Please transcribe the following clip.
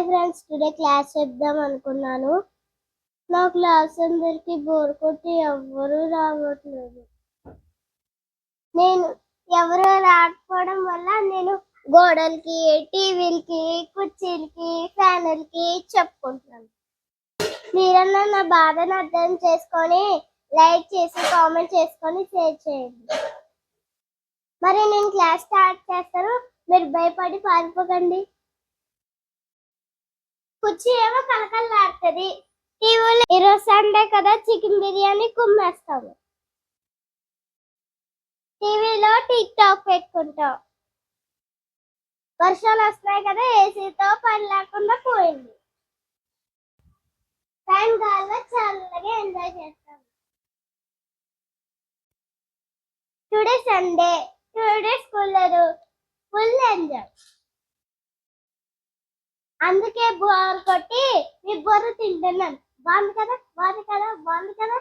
Hi friends today class చెప్దాం అనుకున్నాను. నా క్లాస్ అందరికి బోర్ కొట్టి ఎవ్వరూ రావట్లేదు. నేను ఎవరు రాకపోవడం వల్ల నేను గోడలకి టీవీలకి కుర్చీలకి ఫ్యాన్లకి చెప్పుకుంటున్నాను. మీరన్నా నా బాధను అర్థం చేసుకొని లైక్ చేసి కామెంట్ చేసుకొని షేర్ చేయండి. మరి నేను క్లాస్ స్టార్ట్ చేస్తాను. మీరు భయపడి పారిపోకండి. కుర్చీ ఏమో కలకల్లాడుతుంది టీవీలో ఈరోజు సండే కదా చికెన్ బిర్యానీ కుమ్మేస్తాము. టీవీలో టిక్ టాక్ పెట్టుకుంటాం. వర్షాలు వస్తున్నాయి కదా ఏసీతో పని లేకుండా పోయింది. టైం కాల్లో చల్లగా ఎంజాయ్ చేస్తాం. టుడే సండే టుడే స్కూల్ లేదు ఫుల్ ఎంజాయ్. అందుకే బోర్ కొట్టి మీ బొర్ర తింటున్నాను బాగుంది కదా? బాగుంది కదా? బాగుంది కదా?